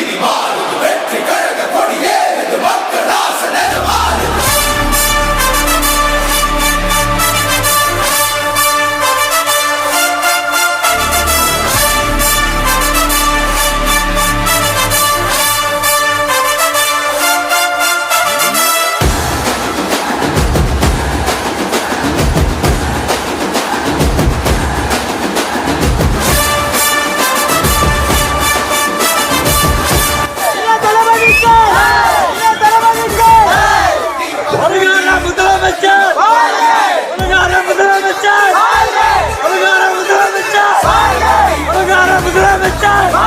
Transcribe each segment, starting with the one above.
Baby, time.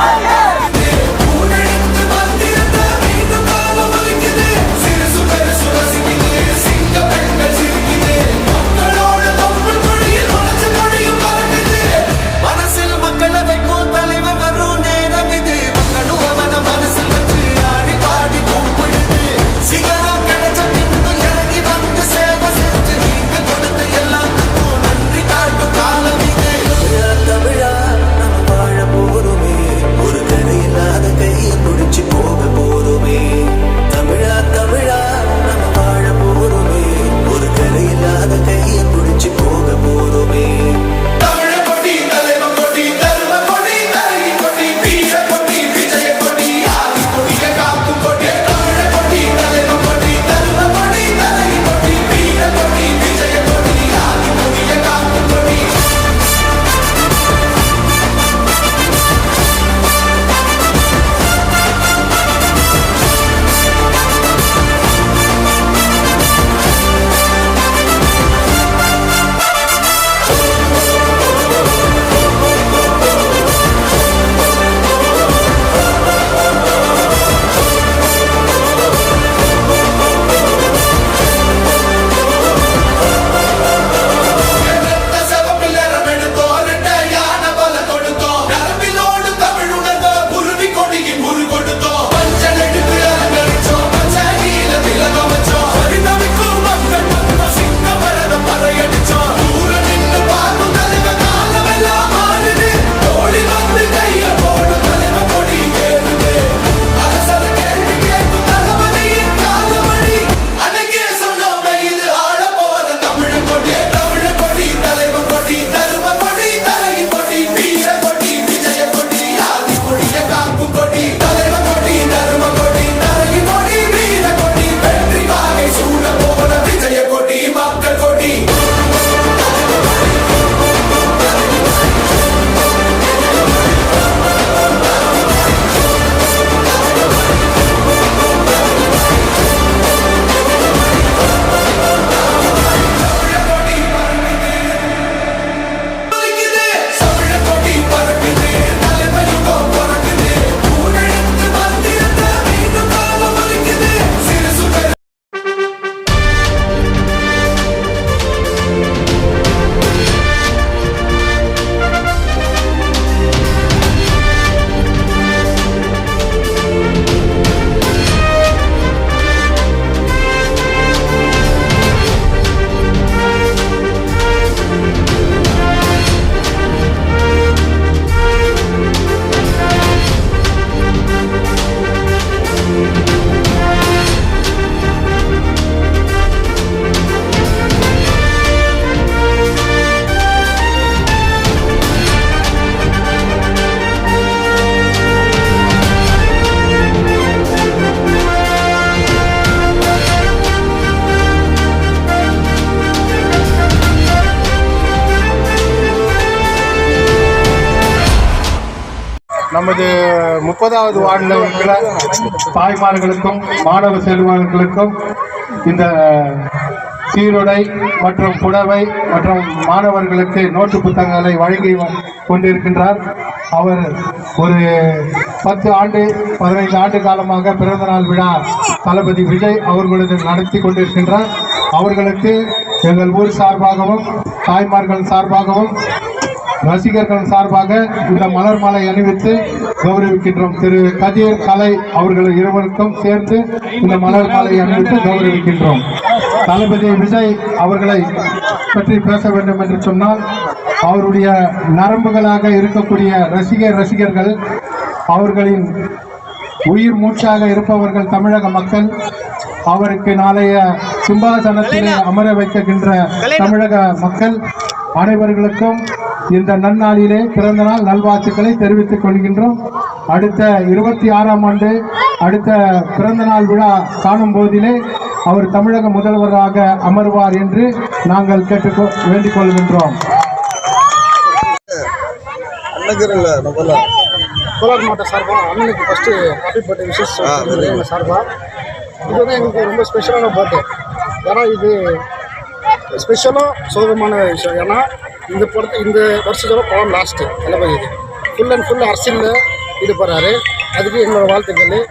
நமது முப்பதாவது வார்டில் இருக்கிற தாய்மார்களுக்கும் மாணவ செல்வர்களுக்கும் இந்த சீருடை மற்றும் புடவை மற்றும் மாணவர்களுக்கு நோட்டு புத்தகங்களை வழங்கி கொண்டிருக்கின்றார். அவர் ஒரு பத்து ஆண்டு பதினைந்து ஆண்டு காலமாக பிறந்தநாள் விழா தளபதி விஜய் அவர்களது நடத்தி கொண்டிருக்கின்றார். அவர்களுக்கு எங்கள் ஊர் சார்பாகவும் தாய்மார்கள் சார்பாகவும் ரசிகர்கள் சார்பாக இந்த மலர் மாலை அணிவித்து கௌரவிக்கின்றோம். திரு கதிர் கலை அவர்கள் இருவருக்கும் சேர்த்து இந்த மலர் மாலை அணிவித்து கௌரவிக்கின்றோம். தளபதி விஜய் அவர்களை பற்றி பேச வேண்டும் என்று சொன்னால் அவருடைய நரம்புகளாக இருக்கக்கூடிய ரசிகர் ரசிகர்கள் அவர்களின் உயிர் மூச்சாக இருப்பவர்கள் தமிழக மக்கள் அவருக்கு நாளைய சிம்மாசனத்திலே அமர வைக்கின்ற தமிழக மக்கள் அனைவர்களுக்கும் இந்த நன்னாளிலே பிறந்த நாள் நல்வாழ்த்துக்களை தெரிவித்துக் கொள்கின்றோம். அடுத்த இருபத்தி ஆறாம் ஆண்டு அடுத்த பிறந்த நாள் விழா காணும் போதிலே அவர் தமிழக முதல்வராக அமர்வார் என்று நாங்கள் கேட்டுக்கொ வேண்டிக் கொள்கின்றோம். கோலார் மாவட்ட சார்பாக அண்ணனுக்கு ஃபஸ்ட்டு ஹாப்பி பர்த்டே விஷஸ் எங்கள் சார்பாக. இது வந்து எங்களுக்கு ரொம்ப ஸ்பெஷலான பர்த்டே ஏன்னா இது ஸ்பெஷலாக சோகமான விஷயம். ஏன்னா இந்த படத்தை இந்த வருஷத்தோட படம் லாஸ்ட்டு தளபதி. இது ஃபுல் அண்ட் ஃபுல் அரசியலில் ஈடுபடுறாரு. அதுக்கு எங்களோட வாழ்த்துக்கள்.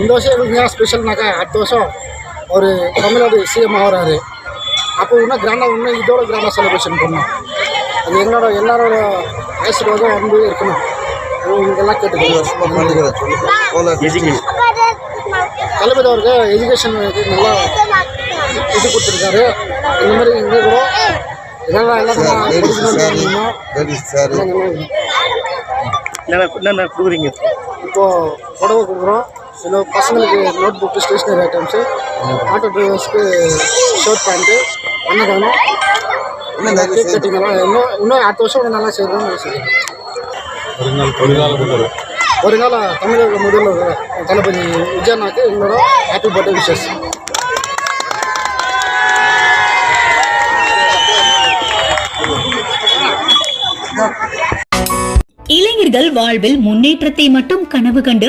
இந்த வருஷம் எங்களுக்கு ஏன் ஸ்பெஷல்னாக்கா அடுத்த வருஷம் ஒரு தமிழ்நாடு சிஎம் ஆகிறாரு. அப்போ இன்னும் கிராண்டாக இன்னும் இதோட கிராண்டாக செலிப்ரேஷன் பண்ணோம் அது எங்களோட எல்லாரோட ஆசீர்வாதம் வந்து இருக்கணும். இதெல்லாம் கேட்டுக்கோங்க. தளபதி அவருக்கு எஜுகேஷன் நல்லா இது கொடுத்துருக்காரு. இந்த மாதிரி இங்கே கூட இதெல்லாம் எல்லாம் நம்ம படிக்கணும்னு நினைக்கணும். சார் எல்லாம் நல்லா இருக்கணும். இப்போ புடவை கொடுக்குறோம். சில பசங்களுக்கு notebook stationery items auto டிரைவர்ஸ்க்கு ஷர்ட் பேண்ட்டு அன்னதானம். இன்னும் கேக் இன்னும் இன்னும் அடுத்த வருஷம் இன்னும் நல்லா செய்யணும்னு யோசிக்கிறேன் வருங்கால தமிழக முதல்வர் தளபதி விஜயநாக்கு எங்களோட ஹாப்பி பர்த்டே விஷஸ் இளைஞர்கள் வாழ்வில் முன்னேற்றத்தை மட்டும் கனவு கண்டு